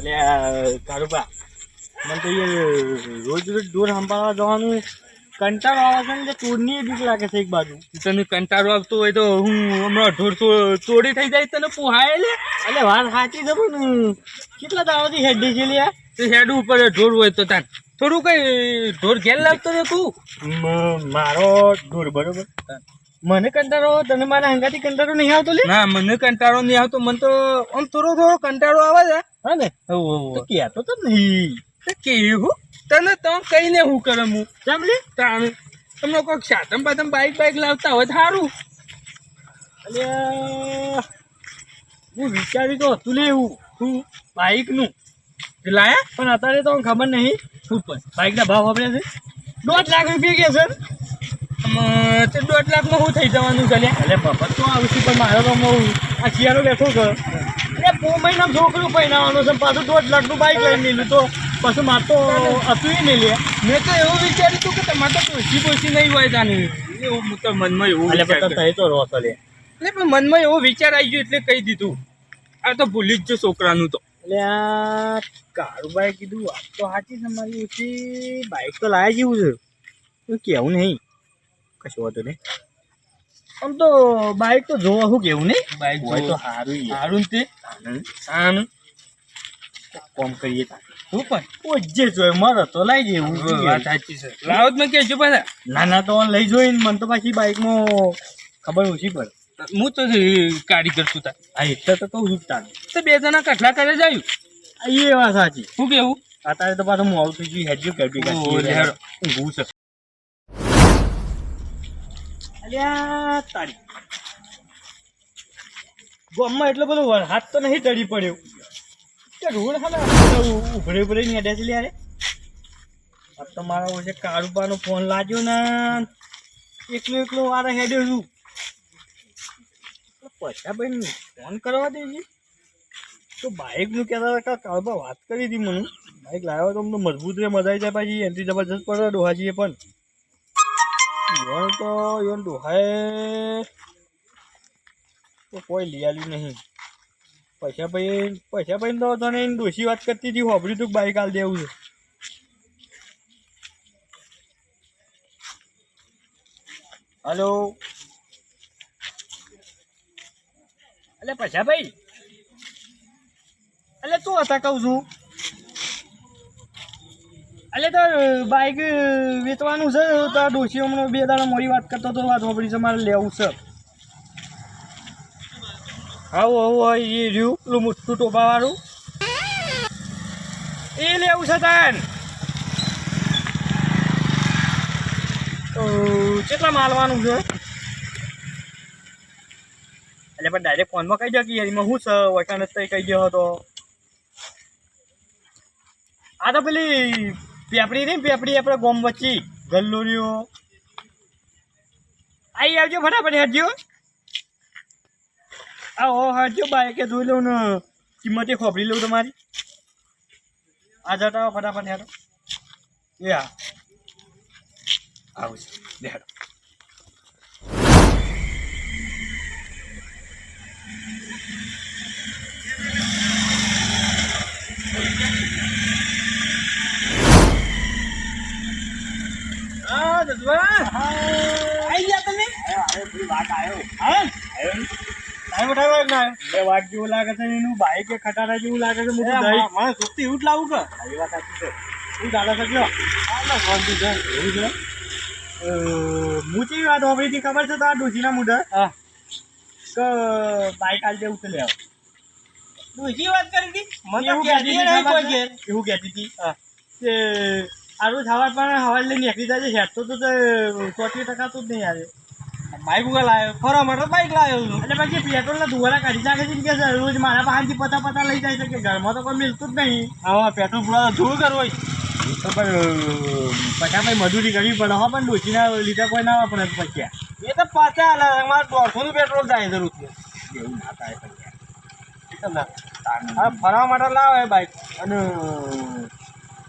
એટલે કારુબા મને તો એ રોજ રોજ ઢોર સંભાળવા જવાનું કંટાળો આવે છે ને ચોરની બીક લાગે છે એક બાજુ. તને કંટાળો આવતો હોય તો હું હમણાં ઢોર ચોરી થઈ જાય તને પોહાય લે. એટલે વાત સાચી છે પણ કેટલા દાવાથી હેડી છે લ્યા તો હેડ ઉપર ઢોર હોય તો તાર થોડું કઈ ઢોર ઘેર લાગતો ને તું? મારો ઢોર બરોબર. મને કંટાળો તને મારા હંગાથી કંટાળો નહીં આવતો લે? ના મને કંટાળો નહીં આવતો મને તો આમ થોડો થોડો કંટાળો આવે છે. હા ને? તો ક્યાં તો નહીં. તો કેવું તને તો કહીને હું કરે? હું કેમ તાણ તમને કોઈક સાધન બાધન બાઈક બાઈક લાવતા હોય સારું એટલે હું વિચાર્યું તો હતું લે એવું હું બાઇકનું લાયા? પણ અત્યારે તો ખબર નહીં. શું પણ? બાઇકના ભાવ આપણે છે. દોઢ લાખ રૂપિયા કે સર દોઢ લાખમાં શું થઈ જવાનું છે એટલે બાબત તો આવશે પણ મારે તો હું આ શિયાળો બેઠો છે. એટલે પો મહિના છોકરું પહેરાવાનું છે. પાછું દોઢ લાખનું બાઇક લઈને લીધું તો પછી મારે તો હતું નહીં લે મેં તો એવું વિચાર્યું હતું કે તમારે તો પોસી પોસી નહીં હોય તાની એવું તો મનમાં એવું એટલે તો રહો છો લે એટલે પણ મનમાં એવો વિચાર આવી ગયો એટલે કહી દીધું. આ તો ભૂલી જ જો છોકરાનું તો. એટલે આ કારુબાઈ કીધું. વાત તો સાચી છે મારી. ઓછી બાઇક તો લાયા જેવું છે. કેવું નહીં. કશું વાંધો નહીં. આમ તો બાઇક તો જોવા શું કેવું નહીં? બાઇક હોય તો સારું સારું તે આનું કોમ કરીએ શું પણ ઓજે જોય મારો તો લઈ જેવું વાત સાચી છે. લાવો જ મેં કહેજો પાછા. ના ના તો લઈ જોઈને મને તો પાછી બાઇકમાં ખબર ઓછી પડે. હું તો કારીગર છું તા હા એટલે તો કહું છું તાર. તો બે જણા કઠલા કરે જાયું એ વાત સાચી. શું કેવું? અત્યારે તો પાછું મોડું થઈ ગયું હેડ્યું કે ભૂ છે. અલ્યા તારી. ગામમાં એટલો બધો વરસાદ તો નહીં ચડી પડ્યો. કે રોડ હાલે ઉભરે ઉભરે નહીં અડે છે લે આ તો મારા વચ્ચે કારુબાનો ફોન લાગ્યો ને, એકલો એકલો વારે હેડ્યો છું. પૈસા ભાઈ ફોન કરવા દેજે તો બાઇકનું કહેતા હતા કે કારુબા વાત કરી હતી મને. બાઇક લાવ્યો તો અમને મજબૂત રે મજા આવી જાય પાછી, એનાથી જબરજસ્ત પડે, ડોહાજીએ પણ. ઈવન તો ઈવન ડોહાએ તો કોઈ લઈ આવ્યું નહીં. પૈસા ભાઈ પૈસા ભાઈ તો તને એની દોષી વાત કરતી હતી હોભરી તું બાઈક હાલ દેવું છે. હલો. અલે પૈસા ભાઈ. અલે તું હતા કહું છું. અલે તો બાઇક વેચવાનું છે, તો ડોશી હમણાં બે દાડા મોડી વાત કરતો તો વાત વાપરી છે, મારે લેવું છે. આવું આવું એ રહ્યું, પેલું મોટું ટોપાવાળું. એ લેવું છે તાન. કેટલા માલવાનું છે? એટલે પણ ડાયરેક્ટ ફોનમાં કહી દે કે એમાં શું છે? વચાણ જ કહી ગયો હતો. આ તો પેલી પેપડી નહીં, પેપડી આપણે ગોમ વચ્ચી. ગલ્લોરીઓ આવી આવજો ફટાફટ, હેડજો. આવો હેડજો બાઈકે ધોઈ લઉં ને. કિંમતે ખોપરી લઉં તમારી. આ જતા આવો ફટાફટ હેડો. એ હા. આવું છે. લે હેડો. હા. દસવા ગયા તમે વાત આવ્યો હા ટાઈમ ના બે વાત જેવું લાગે છે એનું બાઈક કે ખટારા જેવું લાગે છે મોટું દહીં મને સુસ્તી એવું જ લાવું કે એ વાત સાચી છે શું ચાલે છે કયો શાંતિ છે એવું છે હું ચેવી વાત હોભરી હતી ખબર છે? તારા ડોશીના મુઢે હા કે બાઈક હાલ દેવું છે. લેવા ડોશી વાત કરી હતી મને એવું કહેતી હતી? એવું કહેતી હતી કે આરું થવા પણ હવા લઈને નીકળી જાય છે. હેઠ તો ચોત્રીસ ટકા તો જ નહીં આવે. બાઈક ઉગા લાવ્યો ફરવા માટે બાઈક લાવ્યો છું. એટલે પછી પેટ્રોલના ધુવારા કાઢી નાખે છે કે રોજ મારા બહારથી પતા પતા લઈ જાય છે કે ઘરમાં તો કોઈ મિલતું જ નહીં. હા પેટ્રોલ પૂરા ધૂળ કરવો તો પણ પછી ભાઈ મજૂરી કરવી પડે. હો પણ ડોસીના લીધે કોઈ ના પડે પછી એ તો પાછા આલા અમારે દોઢસો પેટ્રોલ જાય જરૂર છે એવું ના થાય ફરવા માટે લાવે બાઈક અને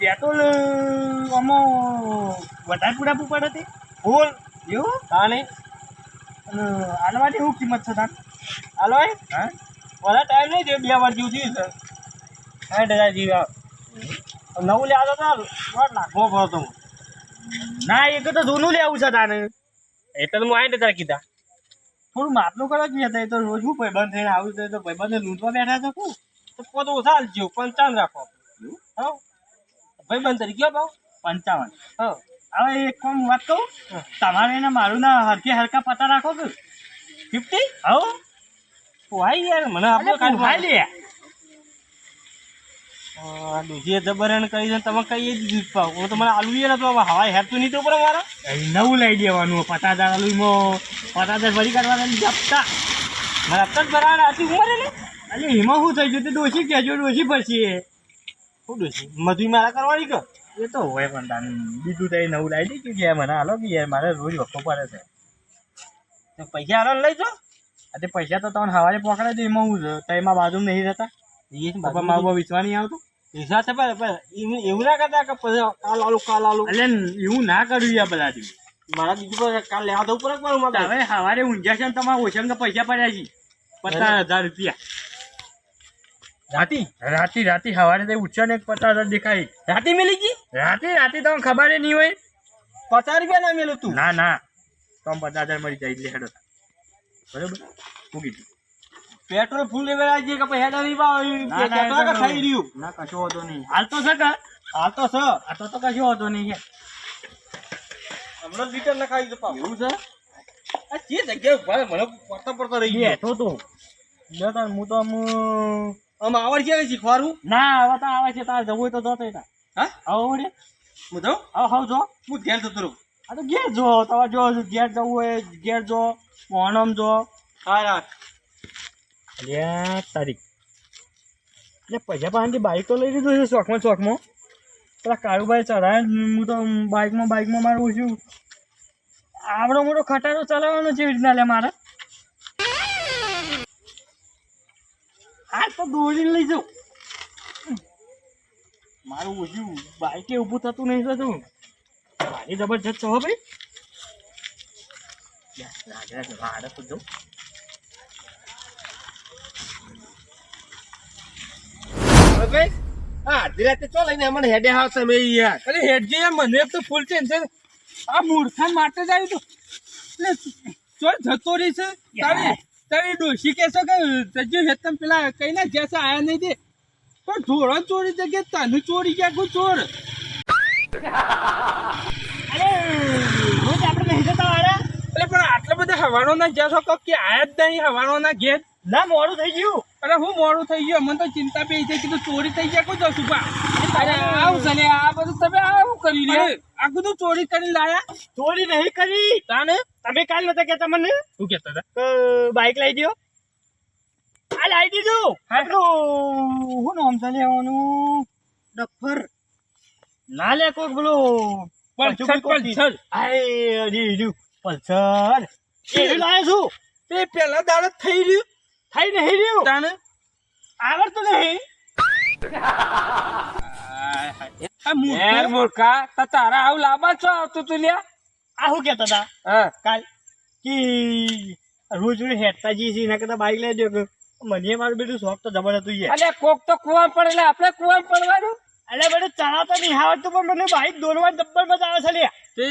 પેટ્રોલ આમાં વધારે પૂરાપું પડે તે? ફૂલ. એવું? હા અને આના શું કિંમત છે તાર? હાલવાય હા? વધારે ટાઈમ નહીં થયો બે વાર જેવું થયું છે. સાઠ હજાર જેવી નવું લેવા તો નાખવો લાખો તો ના એક તો જૂનું લેવું છે તાને એટલે તો હું આઠ હજાર કીધા. થોડું માપનું કરો કે તો એ તો રોજ હું ભાઈબંધ થઈને આવું તો ભાઈબંધને લૂંટવા બેઠા છો શું? તો પોતો ઓછા પણ ચાલ રાખો. હા? ભાઈ બંધ તરીકે કયો ભાવ પંચાવન. હા હવે એક કામ વાત કહું? તમારે એને મારું ના હરકે હરકા પતા રાખો કે? ફિફ્ટી? હો? પોહાઈ યાર મને આપણે આપણે ખાઈ લે. ડોસીએ જબરન કરી છે તમે કઈ દીધું પાવ. હું તો મને આલુ યાર તો હવા હેરતું નહીં તો મારા. નવું લઈ દેવાનું હજાર આલુમાં પચાસ ભરી કાઢવાના જપતા મારા અત્યારે જ બરાબર આટલી ઉંમર ને અલે એમાં શું થઈ ગયું? તે ડોસી કહેજો ડોસી પછી શું મારા કરવાની કે? એ તો હોય પણ તાન બીજું તો નવું લાવી દીધું કે મને. હાલો કે યાર મારે રોજ વખતો પડે છે. તો પૈસા લઈ જો. પૈસા તો તમને હવારે પકડે તો એમાં હું તો એમાં બાજુ નહીં રહેતા. એ પપ્પા મારા વિશ્વાસ નહીં આવતો. પૈસા છે પણ એવું- ના કરતા કે કાલ આલું કાલ આલું. એટલે એવું ના કર્યું યાર બધા મારા બીજું પર કાલ લેવા દઉં પડે પણ હવે સવારે ઊંઝા છે ને ઓછા પૈસા પડ્યા છે. પચાસ હજાર રૂપિયા. રાતી? રાતી રાતી સવારે તો ઉઠ્યો એક પચાસ દેખાય. રાતી મેલી ગઈ રાતે રાતી તમને ખબર નહીં હોય. પચાસ રૂપિયા ના મેલું તું? ના ના. તમે પચાસ હજાર મળી જાય એટલે હેડો. બરોબર? હું કીધું પેટ્રોલ ફૂલ લેવા આવી કે પછી હેડા નહીં તો થઈ રહ્યું? ના કશો હોતો નહીં. હાલ તો છે કે? હાલ તો છે. આ તો તો કશો હોતો નહીં હમણાં જ લીટર લખાવી દો એવું છે? આ જે જગ્યાએ મને પડતા પડતા રહી ગયા. તો. તો હું તો આમ આમ આવડ છે શીખવાડું ના હવે તો આવે છે તાર જવું હોય તો જોતો હતા હા? આવો વળે. હું જાઉં? હા હા જો. હું ઘેર જતો રહું. આ તો ઘેર જો તમે જો ઘેર જવું હોય ઘેર જો ઓણમ જો. હા રાખ. અલ્યા તારીખ એટલે પૈસા પાસેથી બાઇક તો લઈ લીધું છે શોખમાં શોખમાં. પેલા કાળુભાઈ ચડાય હું તો બાઇકમાં બાઇકમાં મારું છું આવડો મોટો ખટારો ચલાવવાનો છે રીતના લે મારે. હા તો દોડીને લઈ જાઉં. મારું બાઇકે ઊભું થતું નહીં થતું મારી જબરજસ્ત છો ભાઈ? રાગે તો રાતે ચો લઈને અમને હેડે આવશે મેં યાર અરે હેડજી, મને તો ફૂલ ટેન્શન આ મૂર્ખાન માટે જ આવ્યું જતો રહી છે. તારી તારી ડોશી કહેશો કે જજો હેતમ પેલા કઈ ના જેસે આયા નહીં દે. પણ ધોરણ ચોરી જગ્યાએ તને ચોરી ગયા કોઈ ચોર. અરે રોજ આપણે નહીં જતા વાળા. એટલે પણ આટલા બધા હવાનો ના જેસો કહો કે આયા જ નહીં હવાનો ના ઘેર? ના મોડું થઈ ગયું. અરે હું મોડું થઈ ગયું? મને તો ચિંતા પે છે કીધું ચોરી થઈ ગયા કોઈ જશું બા. અરે આવું છે આ બધું તમે આવું કરી લે આ બધું ચોરી કરી લાયા? ચોરી નહીં કરી. તાને? તમે કાલ નતા કેતા મને? શું કેતા હતા? બાઈક લઈ દો આ લઈ દીધું. આપણું શું નામ છે લેવાનું? ડફર. ના લે કોક બોલો પલ્સર પલ્સર આય રહ્યું પલ્સર. એ. લાવે છું. તે પેલા દાડે થઈ રહ્યું. થઈ નહીં રહ્યું. તાને આવડતું નહીં. આ મૂર્ખા તારા આવું લાંબા છો આવતું તું લ્યા? આ શું કહેતા હતા? હા. કાલ કે રોજ રોજ હેઠતા જઈએ છીએ એના કરતા બાઇક લઈ દો મને મારું બધું શોખ તો જબર હતું યાર. અલે કોક તો કુવા પડે એટલે આપણે કુવા પડવાનું? અલે બધું ચલાવતા નહીં આવડતું પણ મને બાઇક દોડવા જબ્બર મજા આવે છે લ્યા. તે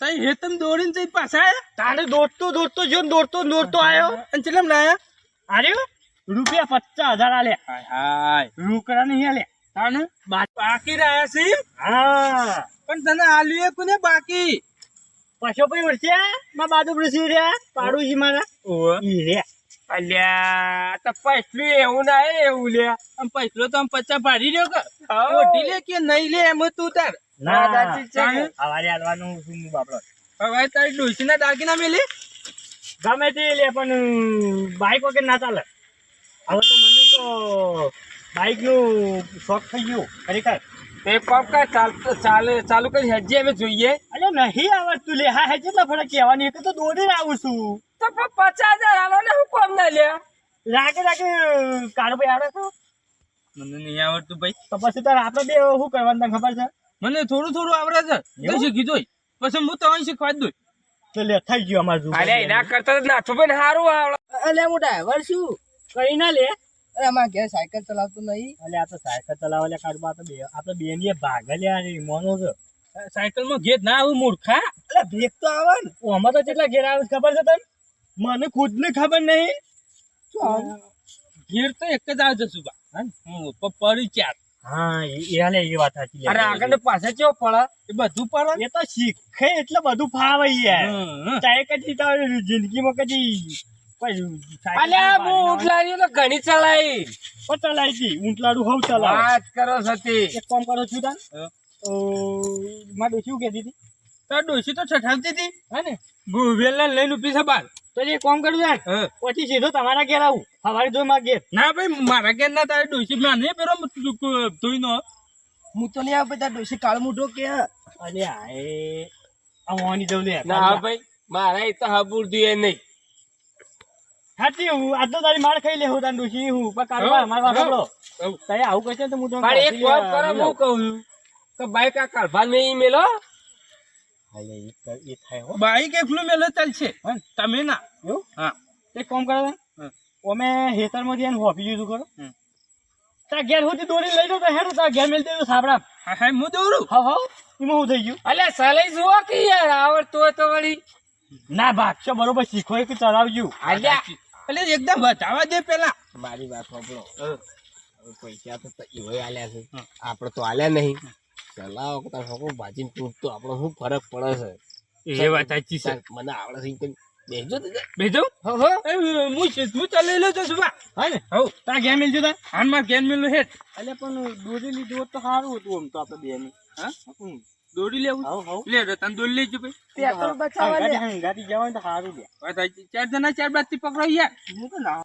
તઈ હેતમ દોડીને તઈ પાછા તારે દોડતો દોડતો જો દોડતો દોડતો આવ્યો અને ચલમ લાયા? આર્યો રૂપિયા પચાસ હજાર આલે હાય હાય. રોકડા નહીં આલે તાને? બાકી રહ્યા છે હા. પણ તને આલ્યું એ કોને બાકી? પછી વળસ્યા માં બાજુ પ્રસી રહ્યા પાડોશી મારા. ઈ રહ્યા અલ્યા તો પૈસલું એવું ના એવું લે. આમ પૈસલો તો આમ પચાસ પાડી રહ્યો કે? ઓઢી લે કે નહીં લે એમ તું તાર. ના છે ને? હવારે હાલવાનું શું હું બાપડો. હવે તારી ડોશીના દાગીના મેલી? ગમે તે લે પણ બાઈક વગર ના ચાલે. હવે તો મને તો બાઈકનું શોખ થઈ ગયું ખરેખર. તે પપ કા ચાલ ચાલે ચાલુ કરી હેજી અમે જોઈએ. અરે નહીં આવડતું લે હા હે કેટલા ફરક કહેવાની એક તો દોડીને આવું છું. તો પચાસ હજાર આલો ને હું કોમ ના લે? લાગે લાગે કાળો ભાઈ આવે છે? મને નહીં આવડતું ભાઈ. તો પછી તારે આપણે બે શું કરવાનું તને ખબર છે? મને થોડું થોડું આવડે છે. તો શીખી જોઈ. પછી હું તમને શીખવા જ દઉં. તો લે થઈ ગયું અમારું અરે એના કરતા નાથું ભાઈ સારું આવડે. અલે હું ડ્રાઈવર છું. કઈ ના લે. અરે અમારા ઘેર સાયકલ ચલાવતો નહીં. એટલે આ તો સાયકલ ચલાવવા કાઢવા તો બે આપણે બેનીએ ભાગલ્યા રે મોનો છે સાયકલમાં ઘેર ના આવું મૂર્ખા. એટલે ભેગ તો આવે ને ઓમાં તો કેટલા ઘેર આવે ખબર છે તને? મને ખુદને ખબર નહીં. ઘેર તો એક જ આવે જશું બા હા? ચાર હા એ એ હાલે એ વાત સાચી અરે આગળ ને પાછળ કેવો પડે? એ બધું પડે? એ તો શીખે એટલે બધું ફાવે યાર. ચાહે કદી તારી જિંદગીમાં કદી અલ્યા હું ના તો ઘણી ચલાઈ હોય. પણ ચલાવી હતી ઊંટલાડું હવ ચલાવ. વાત કરો સતી. એક કામ કરો છું. તો માં શું કહેતી હતી? તાર ડોશી તો છઠાવતી હતી. હા ને? વેલા લઈને ઊભી છે બાર. તો જે કામ કરું યાર. પછી સીધો તમારા ઘેર આવું. સવારે જોઈ મારા ઘેર. ના ભાઈ મારા ઘેર ના તારે ડોસી મને પેલો ધોઈ નો હું તો નહીં આવે બધા ડોસી કાળ મૂઠો કે અલે આ આવવાની જવું લે. ના ભાઈ મારા એ તો હાબુર દુએ નહીં. હાચી હું આજ તો તારી માર ખાઈ લે હું તાન હું પણ મારા આવું તો હું તો પણ એક વાત કરો હું કહું કે બાઈક આ કાઢવા નહીં મેલો? અલે એ થાય હો. બાઈક એકલું મેલો ચાલશે તમે ના. એવું? હા. એક કામ કરો અમે હેતરમાંથી એને હોપી દીધું ખરો. હમ. ઘેર સુધી દોડી લઈ જાઓ તો હેડો તાર ઘેર મેલ દેજો સાબડા હા હા હું દોડું હા હા એમાં હું થઈ ગયું. અલ્યા સલાઈ જુઓ કે યાર આવડતું હોય તો વળી. ના ભાગશો બરોબર શીખો કે ચલાવજો. એટલે એકદમ બતાવા દે પેલા. મારી વાત સાંભળો. પૈસા તો તો આલ્યા છે. આપણે તો આલ્યા નહીં. ચલાવો તાર છોકરો ભાજીને તૂટતો આપણો શું ફરક પડે છે? એ વાત સાચી છે. મને આવડે છે એમ કહીને બેસજો તો જા. બેજો હો, હો. હું છે- હું ચાલી લેજો છું બા. હા ને? હો તા ગેમ મેલજો તા હાલમાં ગેમ ગેન મેલું હેઠ. એટલે પણ દોરી લીધું તો સારું હતું આમ તો આપણે બે હા? દોડી લેવું લે રતન દોડી લેજો ભાઈ. બચાવવા જવાનું તો સારું લે. ચાર જણા ચાર બાદથી પકડો યાર. હું તો ના